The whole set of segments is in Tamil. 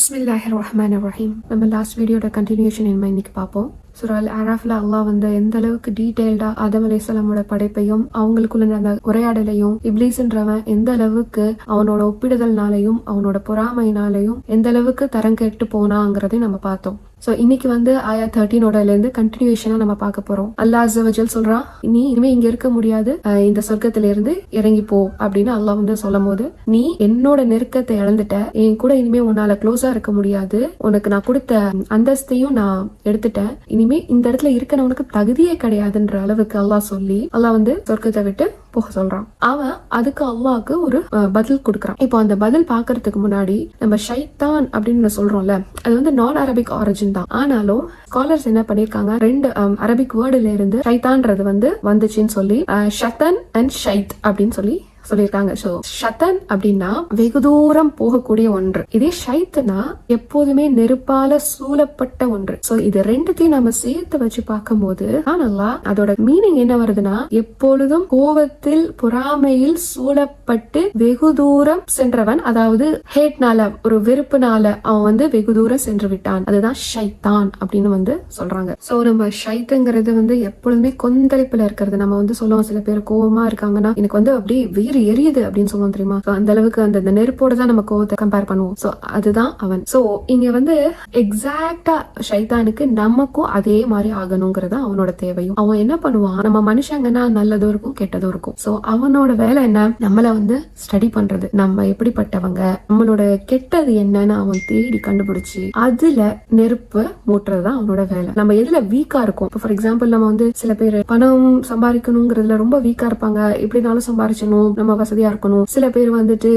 பிஸ்மில்லாஹிர் ரஹ்மான் ரஹீம் நம்ம லாஸ்ட் வீடியோட கண்டினியூஷன் என்ன இன்னைக்கு பார்ப்போம். சுரால் ஆராஃப்ல அல்லாஹ் வந்து எந்த அளவுக்கு டீட்டெயில்டாக ஆதம் அலைசலாமோட படைப்பையும் அவங்களுக்குள்ள அந்த உரையாடலையும் இப்ளீஸ்ன்றவன் எந்த அளவுக்கு அவனோட ஒப்பிடுதல்னாலையும் அவனோட பொறாமைனாலையும் எந்த அளவுக்கு தரம் கெட்டு போனாங்கிறதையும் நம்ம பார்த்தோம். சோ இன்னைக்கு வந்து ஆயா தேர்ட்டீனோடல இருந்து கண்டினியூஷனா நம்ம பார்க்க போறோம். அல்லாஹ் அசவஜல் சொல்றான் நீ இனிமே இங்க இருக்க முடியாது. அஹ் இந்த சொர்க்கத்துல இருந்து இறங்கி போ அப்படின்னு அல்லாஹ் வந்து சொல்லும் போது நீ என்னோட நெருக்கத்தை இழந்துட்ட. என் கூட இனிமே உன்னால க்ளோஸா இருக்க முடியாது. உனக்கு நான் கொடுத்த அந்தஸ்தையும் நான் எடுத்துட்டேன். இனிமே இந்த இடத்துல இருக்கிறவனுக்கு தகுதியே கிடையாதுன்ற அளவுக்கு அல்லாஹ் சொல்லி அல்லாஹ் வந்து சொர்க்கத்தை விட்டு போக சொல்றான். அவன் அதுக்கு அல்லாஹ்க்கு ஒரு அஹ், பதில் கொடுக்குறான். இப்போ அந்த பதில் பாக்குறதுக்கு முன்னாடி நம்ம ஷைத்தான் அப்படின்னு சொல்றோம்ல அது வந்து நான் அரபிக் ஆரிஜின் தான். ஆனாலும் ஸ்காலர்ஸ் என்ன பண்ணிருக்காங்க ரெண்டு அரபிக் வேர்டுல இருந்து ஷைத்தான்றது வந்து வந்துச்சுன்னு சொல்லி அஹ், ஷத்தன் அண்ட் ஷைத் அப்படின்னு சொல்லி சொல்லியிருக்காங்க. ஸோ ஷதன் அப்படின்னா வெகு தூரம் போகக்கூடிய ஒன்று. இதே ஷைத்துனா எப்போதுமே நெருப்பால சூழப்பட்ட ஒன்று. ஸோ இது ரெண்டுத்தையும் நம்ம சேர்த்து வச்சு பார்க்கும்போது ஆனல்லா அதோட மீனிங் என்ன வருதுன்னா எப்பொழுதும் கோபத்தில் பொறாமையில் சூழப்பட்டு வெகு தூரம் சென்றவன் அதாவது ஹேட்னால ஒரு வெறுப்புனால அவன் வந்து வெகு தூரம் சென்று விட்டான். அதுதான் ஷைத்தான் அப்படின்னு வந்து சொல்றாங்க. சோ நம்ம ஷைத்துங்கிறது வந்து எப்பொழுதுமே கொந்தளிப்புல இருக்கிறது. நம்ம வந்து சொல்லுவோம் சில பேர் கோவமா இருக்காங்கன்னா எனக்கு வந்து அப்படியே வீறு எரியுது அப்படின்னு சொல்லுவோம் தெரியுமா? அந்த அளவுக்கு அந்த நெருப்போட தான் நம்ம கோவத்தை கம்பேர் பண்ணுவோம். ஸோ அதுதான் அவன். ஸோ இங்க வந்து எக்ஸாக்டா ஷைத்தானுக்கு நமக்கும் அதே மாதிரி ஆகணுங்கிறது அவனோட தேவையும். அவன் என்ன பண்ணுவான்? நம்ம மனுஷங்கன்னா நல்லதும் இருக்கும் கெட்டதும் இருக்கும். ஸோ அவனோட வேலை என்ன? நம்மள வந்து ஸ்டடி பண்றது. நம்ம எப்படிப்பட்டவங்க? நம்மளோட கெட்டது என்னன்னு அவன் தேடி கண்டுபிடிச்சு அதுல நெருப்பு மூட்டுறது தான் அவனோட வேலை. நம்ம எதுல வீக்கா இருக்கும்? ஃபார் எக்ஸாம்பிள் நம்ம வந்து சில பேர் பணம் சம்பாதிக்கணுங்கிறதுல ரொம்ப வீக்கா இருப்பாங்க. எப்படினாலும் சம்பாதிச்சணும் நம்ம வசதியா இருக்கணும். சில பேர் வந்துட்டு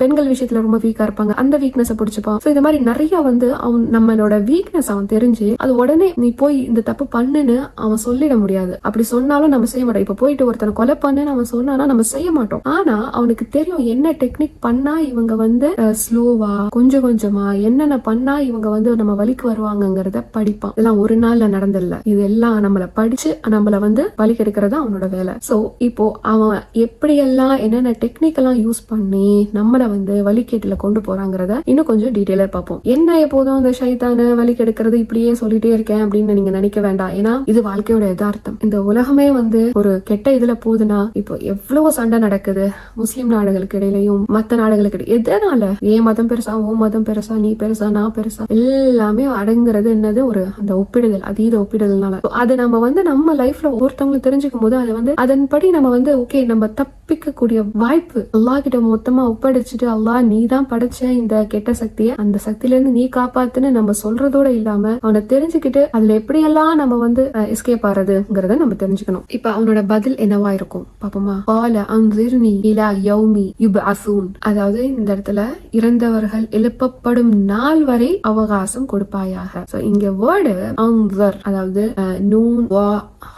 பெண்கள் விஷயத்துல ரொம்ப வீக்கா இருப்பாங்க. அந்த வீக்னஸை பிடிச்சிப்பான். ஸோ இந்த மாதிரி நிறைய வந்து அவன் நம்மளோட வீக்னஸ் அவன் தெரிஞ்சு அது உடனே நீ போய் இந்த தப்பு பண்ணுன்னு அவன் சொல்லிட முடியாது. அப்படி சொன்னாலும் நம்ம செய்ய மாட்டோம். இப்ப போயிட்டு ஒருத்தனை கொலை பண்ணுன்னு அவன் சொன்னானா நம்ம செய்ய மாட்டோம். ஆனா அவனுக்கு தெரியும் என்ன டெக்னிக் பண்ணா இவங்க வந்து ஸ்லோவா கொஞ்சம் கொஞ்சமா என்னென்ன பண்ணா இவங்க வந்து நம்ம வழிக்கு வருவாங்கங்கிறத படிப்பான். இதெல்லாம் ஒரு நாள்ல நடந்தில்ல இது எல்லாம் நம்மள படிச்சு நம்மள வந்து வழி கெடுக்கிறது அவனோட வேலை. சோ இப்போ அவன் எப்படியெல்லாம் என்னென்ன டெக்னிக்கெல்லாம் யூஸ் பண்ணி நம்மளை வந்து வழிகேட்டுல கொண்டு போகிறாங்கிறத இன்னும் கொஞ்சம் டீட்டெயிலாக பார்ப்போம். என்ன எப்போதும் அந்த ஷைத்தான வழி கெடுக்கிறது இப்படியே சொல்லிட்டே இருக்கேன் அப்படின்னு நீங்க நினைக்க வேண்டாம். ஏன்னா இது வாழ்க்கையோட யதார்த்தம். இந்த உலகமே வந்து ஒரு கெட்ட இதில் போகுதுன்னா இப்போ எவ்வளவு சண்டை நடக்குது. முஸ்லீம் நாடுகளுக்கு இடையிலையும் மற்ற நாடுகளுக்கு இடையே எதனால? ஏன் மதம் பெருசா ஓ மதம் பெருசா நீ பெருசா நான் பெருசா? எல்லாமே அடங்குறது என்னது? ஒரு அந்த ஒப்பிடுதல் அதீத ஒப்பிடுதல்னால. So, அது நம்ம வந்து நம்ம லைஃப்ல ஒருத்தவங்களுக்கு தெரிஞ்சுக்கும் போது அதை வந்து அதன்படி நம்ம வந்து ஓகே நம்ம தப்பிக்க கூடிய வாய்ப்பு அல்லாஹ் கிட்ட மொத்தமா ஒப்படைச்சிட்டு அல்லாஹ் நீ தான் படைச்ச இந்த கெட்ட சக்தியை அந்த சக்தியில இருந்து நீ காப்பாத்துன்னு நம்ம சொல்றதோட இல்லாம அவனை தெரிஞ்சுக்கிட்டு அதுல எப்படியெல்லாம் நம்ம வந்து எஸ்கேப் ஆறதுங்கிறத நம்ம தெரிஞ்சுக்கணும். இப்ப அவனோட பதில் என்னவா இருக்கும்? பாப்போமா. பால அன்சிர்னி இலா யௌமி யுப்அஸூன். அதாவது இந்த இடத்துல இறந்தவர்கள் எழுப்பப்படும் நாள் வரை அவகாசம் கொடுப்பாயாக. சோ இங்க வேர்டு அங்கர் அதாவது அஹ், நூன் வா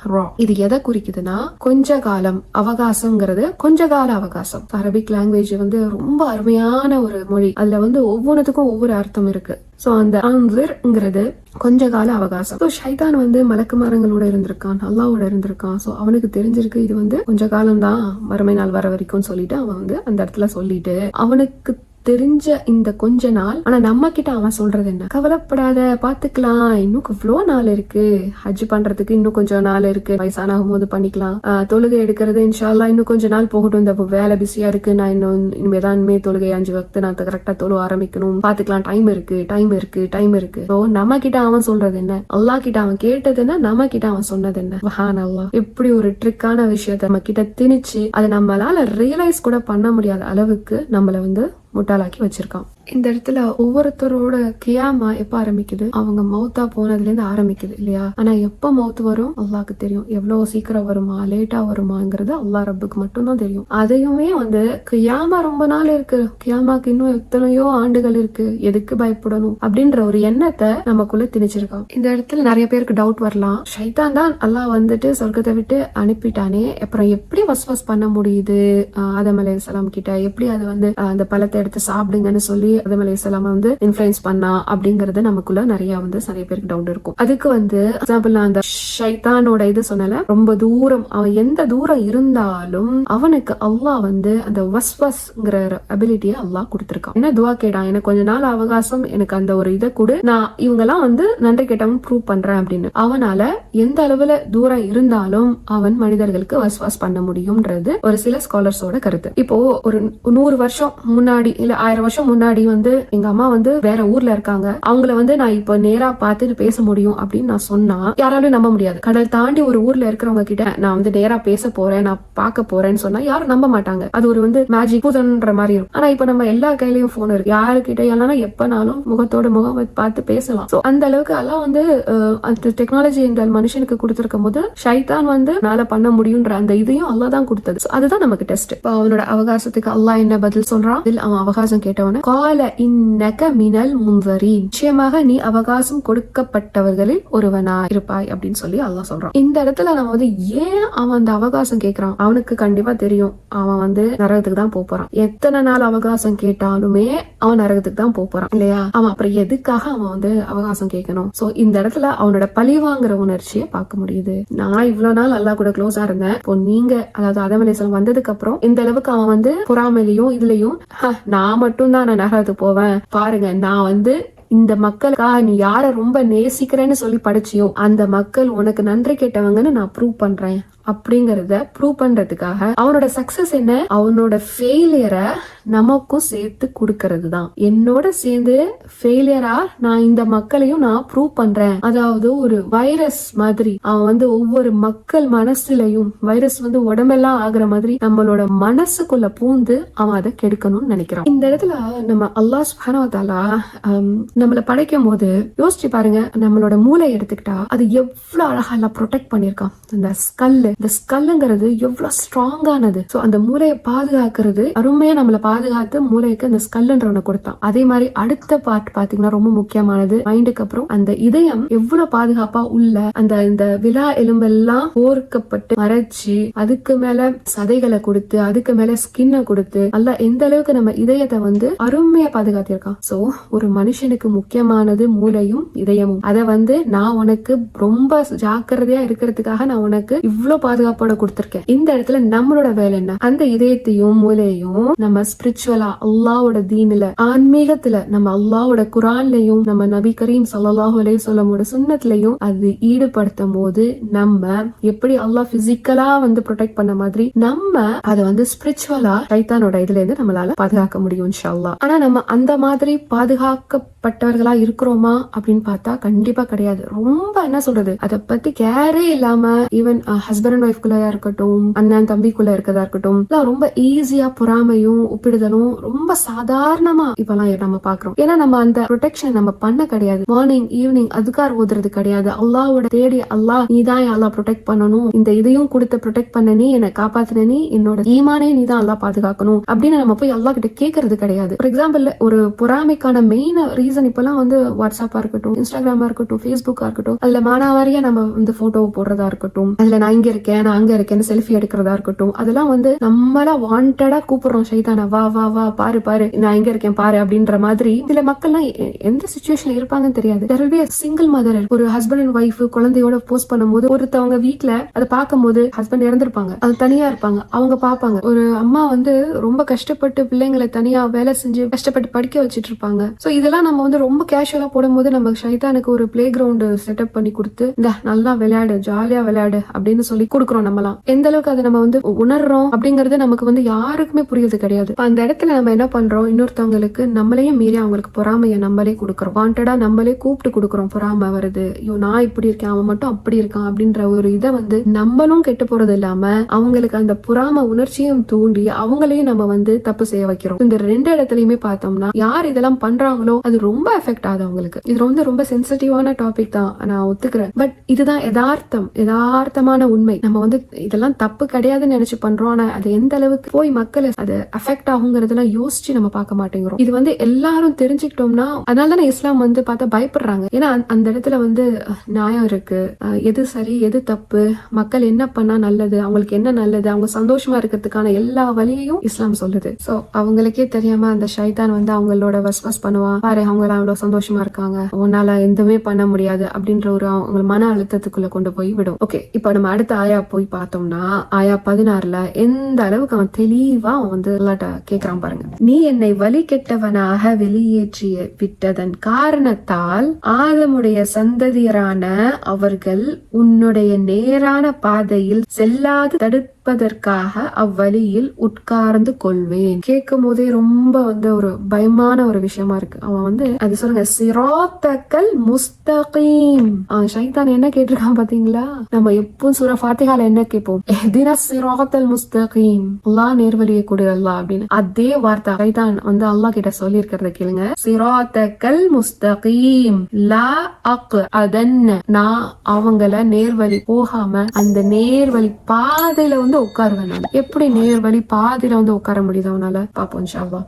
ரா. இது எதை குறிக்குதுன்னா கொஞ்ச காலம் அவகாசம்ங்கிறது கொஞ்ச காலம் அதிகார அவகாசம். அரபிக் லாங்குவேஜ் வந்து ரொம்ப அருமையான ஒரு மொழி. அதுல வந்து ஒவ்வொன்றுத்துக்கும் ஒவ்வொரு அர்த்தம் இருக்கு. சோ அந்த அங்கிறது கொஞ்ச கால அவகாசம். ஸோ ஷைதான் வந்து மலக்கு மரங்களோட இருந்திருக்கான் அல்லாவோட இருந்திருக்கான். ஸோ அவனுக்கு தெரிஞ்சிருக்கு இது வந்து கொஞ்ச காலம் தான் மறுமை நாள் வர வரைக்கும் சொல்லிட்டு அவன் வந்து அந்த இடத்துல சொல்லிட்டு அவனுக்கு தெரிஞ்ச இந்த கொஞ்ச நாள் ஆனா நம்ம கிட்ட அவன் சொல்றது என்ன? கவலைப்படாத பாத்துக்கலாம். இன்னும் இவ்வளோ நாள் இருக்கு. ஹஜ் பண்றதுக்கு இன்னும் கொஞ்சம் நாள் இருக்கு. வயசானாகும் போது பண்ணிக்கலாம். ஆஹ் தொழுகை எடுக்கிறது இன்ஷால்லா இன்னும் கொஞ்ச நாள் போகட்டும். இந்த வேலை பிஸியா இருக்கு. நான் இன்னும் இனிமேதான் இனிமே தொழுகை அஞ்சு வக்து. நான் கரெக்டா தொழு ஆரம்பிக்கணும். பாத்துக்கலாம். டைம் இருக்கு. டைம் இருக்கு. டைம் இருக்கு. ஸோ நம்ம கிட்ட அவன் சொல்றது என்ன? அல்லாஹ் கிட்ட அவன் கேட்டது என்ன? நம்ம கிட்ட அவன் சொன்னது என்ன? வஹான் அல்லாஹ் எப்படி ஒரு ட்ரிக்கான விஷயத்த நம்ம கிட்ட திணிச்சு அதை நம்மளால ரியலைஸ் கூட பண்ண முடியாத அளவுக்கு நம்மள வந்து முட்டாளாக்கி வச்சுருக்கான். இந்த இடத்துல ஒவ்வொருத்தரோட கியாமா எப்ப ஆரம்பிக்குது? அவங்க மௌத்தா போனதுல இருந்து ஆரம்பிக்குது இல்லையா? ஆனா எப்ப மௌத் வரும்? அல்லாக்கு தெரியும். எவ்வளவு சீக்கிரம் வருமா? லேட்டா வருமாங்கிறது அல்லா ரப்புக்கு மட்டும்தான் தெரியும். அதையுமே வந்து கியாமா ரொம்ப நாள் இருக்கு. கியாமாக்கு இன்னும் எத்தனையோ ஆண்டுகள் இருக்கு. எதுக்கு பயப்படணும்? அப்படின்ற ஒரு எண்ணத்தை நமக்குள்ள திணிச்சிருக்கான். இந்த இடத்துல நிறைய பேருக்கு டவுட் வரலாம். ஷைதான் தான் அல்லாஹ் வந்துட்டு சொர்க்கத்தை விட்டு அனுப்பிட்டானே. அப்புறம் எப்படி வஸ்வஸ் பண்ண முடியுது? ஆஹ் ஆதம் கிட்ட எப்படி அதை வந்து அந்த பழத்தை எடுத்து சாப்பிடுங்கன்னு சொல்லி ஆதம் அலைஹிஸ்ஸலாம் வந்து இன்ஃபுளுன்ஸ் பண்ணா அப்படிங்கறது நமக்குள்ள நிறைய வந்து நிறைய பேருக்கு டவுட் இருக்கும். அதுக்கு வந்து எக்ஸாம்பிள் நான் அந்த ஷைத்தானோட இது சொன்னல ரொம்ப தூரம் அவன் எந்த தூரம் இருந்தாலும் அவனுக்கு அல்லாஹ் வந்து அந்த வஸ்வஸ்ங்கிற அபிலிட்டியை அல்லாஹ் கொடுத்துருக்கான். என்ன துவா கேடா எனக்கு கொஞ்ச நாள் அவகாசம் எனக்கு அந்த ஒரு இதை கொடு நான் இவங்கெல்லாம் வந்து நன்றி கேட்டவன் ப்ரூவ் பண்றேன் அப்படின்னு. அவனால எந்த அளவுல தூரம் இருந்தாலும் அவன் மனிதர்களுக்கு வஸ்வாஸ் பண்ண முடியும்ன்றது ஒரு சில ஸ்காலர்ஸோட கருத்து. இப்போ ஒரு நூறு வருஷம் முன்னாடி இல்ல ஆயிரம் வருஷம் முன்னாடி வந்து எங்க அம்மா வந்து வேற ஊர்ல இருக்காங்க. அவங்கள வந்து நான் இப்போ நேரா பார்த்துட்டு பேச முடியும் அப்படின்னு நான் சொன்னா யாராலும் நம்ப முடியாது. கடல் தாண்டி ஒரு ஊர்ல இருக்கிறவங்க கிட்ட நான் வந்து நேரா பேச போறேன் நான் பார்க்க போறேன்னு சொன்னா யாரும் நம்ப மாட்டாங்க. அது ஒரு வந்து மேஜிக் பூதன்ற மாதிரி இருக்கும். ஆனா இப்ப நம்ம எல்லா கையிலயும் போன் இருக்கு. யாருக்கிட்ட எல்லாம் எப்பனாலும் முகத்தோட முகம் பார்த்து பேசலாம். சோ அந்த அளவுக்கு எல்லாம் வந்து அந்த டெக்னாலஜி இந்த மனுஷனுக்கு கொடுத்துருக்கும் போது ஷைதான் வந்து நாள பண்ண முடியும்ன்ற அந்த இதையும் அல்லா தான் கொடுத்தது. அதுதான் நமக்கு டெஸ்ட் இப்போ அவனோட அவகாசத்துக்கு அல்லாஹ் என்ன பதில் சொல்றான்? இதில் அவன் அவகாசம் கேட்டவன கால் இன்னக மினல் முன்வரி நிச்சயமாக நீ அவகாசம் கொடுக்கப்பட்டவர்களில் ஒருவனா இருப்பாய் அப்படின்னு சொல்லி அல்லாஹ் சொல்றான். இந்த இடத்துல நம்ம வந்து ஏன் அவன் அந்த அவகாசம் கேட்கறான்? அவனுக்கு கண்டிப்பா தெரியும். அவன் வந்து நரகத்துக்கு தான் போறான். எத்தனை நாள் அவகாசம் கேட்டாலுமே அவன் நரகத்துக்கு தான் போறான். இல்லையா? அவன் அப்புறம் எதுக்காக அவன் வந்து அவகாசம் கேட்கணும்? சோ இந்த இடத்துல அவனோட பழி வாங்குற உணர்ச்சியை பார்க்க முடியுது. நான் இவ்வளவு நாள் அல்லா கூட க்ளோஸா இருந்தேன். இப்போ நீங்க அதாவது அதமலேசன் வந்ததுக்கு அப்புறம் இந்த அளவுக்கு அவன் வந்து பொறாமையிலையும் இதுலயும் நான் மட்டும் தான் நான் நகரத்துக்கு போவேன். பாருங்க நான் வந்து இந்த மக்களுக்காக நீ யார ரொம்ப நேசிக்கிறேன்னு சொல்லி படிச்சியோ அந்த மக்கள் உனக்கு நன்றி கேட்டவங்கன்னு நான் ப்ரூவ் பண்றேன். அப்படிங்கறத ப்ரூவ் பண்றதுக்காக அவனோட சக்சஸ் என்ன? அவனோட ஃபெயிலியரை நமக்கும் சேர்த்து கொடுக்கறது தான் என்னோட சேர்ந்து ஃபெயிலியரா நான் இந்த மக்களையும் நான் ப்ரூவ் பண்றேன். அதாவது ஒரு வைரஸ் மாதிரி. அவன் வந்து ஒவ்வொரு மக்கள் மனசுலயும் வைரஸ் வந்து உடம்பெல்லாம் ஆகுற மாதிரி நம்மளோட மனசுக்குள்ள பூந்து அவன் அதை கெடுக்கணும்னு நினைக்கிறான். இந்த இடத்துல நம்ம அல்லாஹ் சுப்ஹானஹு ஹம், நம்மள படைக்கும் போது யோசிச்சு பாருங்க நம்மளோட மூளை எடுத்துக்கிட்டா அது எவ்வளவு அழகா எல்லாம் ப்ரொடெக்ட் பண்ணிருக்கான் அந்த ஸ்கல்லு இந்த ஸ்கல்லுங்கிறது எவ்வளவு ஸ்ட்ராங்கானது சோ அந்த மூளையை பாதுகாக்கிறது அருமையா நம்மளை பாதுகாத்து மூளைக்கு அந்த ஸ்கல்லுன்றவனை கொடுத்தான் அதே மாதிரி அடுத்த பார்ட் பாத்தீங்கன்னா ரொம்ப முக்கியமானது. மைண்டுக்கு அப்புறம் அந்த இதயம் எவ்வளவு பாதுகாப்பா உள்ள அந்த இந்த விழா எலும்பெல்லாம் போர்க்கப்பட்டு மறைச்சு அதுக்கு மேல சதைகளை கொடுத்து அதுக்கு மேல ஸ்கின்னை கொடுத்து நல்லா எந்த அளவுக்கு நம்ம இதயத்தை வந்து அருமையா பாதுகாத்திருக்கான் சோ ஒரு மனுஷனுக்கு முக்கியமானது மூளையும் இதயமும். அதை வந்து நான் உனக்கு ரொம்ப ஜாக்கிரதையா இருக்கிறதுக்காக நான் உனக்கு இவ்வளவு பாதுகாப்போட கொடுத்துருக்கேன். இந்த இடத்துல நம்மளோட வேலை என்ன? அந்த இதயத்தையும் மூலையையும் நம்ம ஸ்பிரிச்சுவலா அல்லாவோட தீனில ஆன்மீகத்துல நம்ம அல்லாவோட குரான்லையும் நம்ம நபி கரீம் சல்லாஹூ சொல்லமோட சுன்னத்திலையும் அது ஈடுபடுத்தும் போது நம்ம எப்படி அல்லாஹ் பிசிக்கலா வந்து ப்ரொடெக்ட் பண்ண மாதிரி நம்ம அதை வந்து ஸ்பிரிச்சுவலா சைத்தானோட இதுல இருந்து நம்மளால பாதுகாக்க முடியும் ஆனா நம்ம அந்த மாதிரி பாதுகாக்கப்பட்டவர்களா இருக்கிறோமா அப்படின்னு பார்த்தா கண்டிப்பா கிடையாது. ரொம்ப என்ன சொல்றது? அதை பத்தி கேரே இல்லாம ஈவன் ஹஸ்பண்ட் அண்ட் ஒய்ஃப்குள்ளயா இருக்கட்டும் அண்ணன் தம்பிக்குள்ள இருக்கதா இருக்கட்டும் ரொம்ப ஈஸியா பொறாமையும் ஒப்பிடுதலும் ரொம்ப சாதாரணமா இப்பெல்லாம் நம்ம பாக்குறோம். ஏன்னா நம்ம அந்த ப்ரொடெக்ஷன் நம்ம பண்ண கிடையாது. மார்னிங் ஈவினிங் அதுக்கார் ஓதுறது கிடையாது. அல்லாவோட தேடி அல்லாஹ் நீ தான் அல்லா ப்ரொடெக்ட் பண்ணணும். இந்த இதையும் கொடுத்து ப்ரொடெக்ட் பண்ண நீ என்னை காப்பாத்தின நீ என்னோட ஈமானே நீ தான் அல்லா பாதுகாக்கணும். அப்படின்னு நம்ம போய் அல்லா கிட்ட கேட்கறது கிடையாது. ஃபார் எக்ஸாம்பிள் ஒரு பொறாமைக்கான மெயின் ரீசன் இப்பெல்லாம் வந்து வாட்ஸ்அப்பா இருக்கட்டும் இன்ஸ்டாகிராமா இருக்கட்டும் ஃபேஸ்புக்கா இருக்கட்டும் அதுல மானாவாரியா நம்ம வந்து போட்டோ போடுறதா இருக்கட்டும் அதுல நான் இங்க இருக்கேன் நான் அங்க இருக்கேன்னு செல்ஃபி எடுக்கிறதா இருக்கட்டும் அதெல்லாம் வந்து நம்மளா வாண்டடா கூப்பிடுறோம். சைதானா வா வா வா பாரு பாரு நான் இங்க இருக்கேன் பாரு அப்படின்ற மாதிரி இதுல மக்கள்லாம் எந்த சுச்சுவேஷன்ல இருப்பாங்கன்னு தெரியாது. சிங்கிள் மதர் ஒரு ஹஸ்பண்ட் அண்ட் ஒய்ஃப் குழந்தையோட போஸ்ட் பண்ணும்போது ஒருத்தவங்க வீட்டுல அதை பார்க்கும்போது ஹஸ்பண்ட் இறந்திருப்பாங்க. அது தனியா இருப்பாங்க அவங்க பார்ப்பாங்க. ஒரு அம்மா வந்து ரொம்ப கஷ்டப்பட்டு பிள்ளைங்களை தனியா வேலை செஞ்சு கஷ்டப்பட்டு படிக்க வச்சுட்டு இருப்பாங்க. சோ இதெல்லாம் நம்ம வந்து ரொம்ப கேஷுவலா போடும்போது நம்ம ஷைதானுக்கு ஒரு பிளே கிரவுண்ட் செட்டப் பண்ணி கொடுத்து இந்த நல்லா விளையாடு ஜாலியா விளையாடு அப்படின்னு சொல்லி கொடுக்குறோம் நம்மலாம். எந்த அளவுக்கு அதை நம்ம வந்து உணர்றோம் அப்படிங்கறது நமக்கு வந்து யாருக்குமே புரியுது கிடையாது. அந்த இடத்துல நம்ம என்ன பண்றோம்? இன்னொருத்தவங்களுக்கு நம்மளையும் மீறி அவங்களுக்கு பொறாமையை நம்மளே கொடுக்குறோம். வாண்டடா நம்மளே கூப்பிட்டு கொடுக்குறோம். பொறாமை வருது. ஐயோ நான் இப்படி இருக்கேன். அவன் மட்டும் அப்படி இருக்கான் அப்படின்ற ஒரு இதை வந்து நம்மளும் கெட்டு போறது இல்லாம அவங்களுக்கு அந்த பொறாம உணர்ச்சியும் தூண்டி அவங்களையும் நம்ம வந்து தப்பு செய்ய வைக்கிறோம். இந்த ரெண்டு இடத்துலயுமே பார்த்தோம்னா யார் இதெல்லாம் பண்றாங்களோ அது ரொம்ப எஃபெக்ட் ஆகுது அவங்களுக்கு. இது வந்து ரொம்ப சென்சிட்டிவான டாபிக் தான். நான் ஒத்துக்கிறேன். பட் இதுதான் யதார்த்தம். யதார்த்தமான உண்மை. நம்ம வந்து இதெல்லாம் தப்பு கிடையாதுன்னு நினைச்சு பண்றோம். ஆனா அது எந்த அளவுக்கு போய் மக்கள் அது அஃபெக்ட் ஆகுங்கிறதெல்லாம் யோசிச்சு நம்ம பார்க்க மாட்டேங்கிறோம். இது வந்து எல்லாரும் தெரிஞ்சுக்கிட்டோம்னா அதனால இஸ்லாம் வந்து பார்த்தா பயப்படுறாங்க. ஏன்னா அந்த- இடத்துல வந்து நியாயம் இருக்கு. எது சரி எது தப்பு மக்கள் என்ன பண்ணா நல்லது அவங்களுக்கு என்ன நல்லது அவங்க சந்தோஷமா இருக்கிறதுக்கான எல்லா வழியையும் இஸ்லாம் சொல்லுது. சோ அவங்களுக்கே தெரியாம அந்த ஷைதான் வந்து அவங்களோட வஸ்வஸ் பண்ணுவான் பாரு அவங்க அவ்வளவு எவ்வளவு சந்தோஷமா இருக்காங்க. உன்னால எதுவுமே பண்ண முடியாது அப்படின்ற ஒரு அவங்க மன அழுத்தத்துக்குள்ள கொண்டு போய் விடும். ஓகே இப்ப நம்ம அடுத்த ஆயா போய் பார்த்தோம்னா ஆயா பதினாறுல எந்த அளவுக்கு அவன் தெளிவா அவன் வந்து கேக்குறான் பாருங்க. நீ என்னை வழி கெட்டவனாக வெளியேற்றிய விட்டதன் காரணத்தால் ஆதமுடைய சந்ததியரான அவர்கள் உன்னுடைய நேரான பாதையில் செல்லாது கேட்பதற்காக அவ்வழியில் உட்கார்ந்து கொள்வேன். கேட்கும் போதே ரொம்ப வந்து ஒரு பயமான ஒரு விஷயமா இருக்கு. அவன் வந்து அது சொல்லுங்க சிராத்தக்கல் முஸ்தகீம். அவன் என்ன கேட்டிருக்கான் பாத்தீங்களா? நம்ம எப்பவும் சூர ஃபாத்திகால என்ன கேட்போம்? தின சிராத்தல் முஸ்தகீம். அல்லா நேர்வழியை கொடு அல்லா அப்படின்னு. அதே வார்த்தை ஷைத்தான் வந்து அல்லாஹ் கிட்ட சொல்லி இருக்கிறத கேளுங்க. சிராத்தக்கல் முஸ்தகீம் லா அக் அதன்ன. நான் அவங்கள நேர்வழி போகாம அந்த நேர்வழி பாதையில வந்து உட்காருவேன் நான். எப்படி நேர்வழி பாதியில வந்து உட்கார முடியுது அவனால? பாப்போம் ஷாவா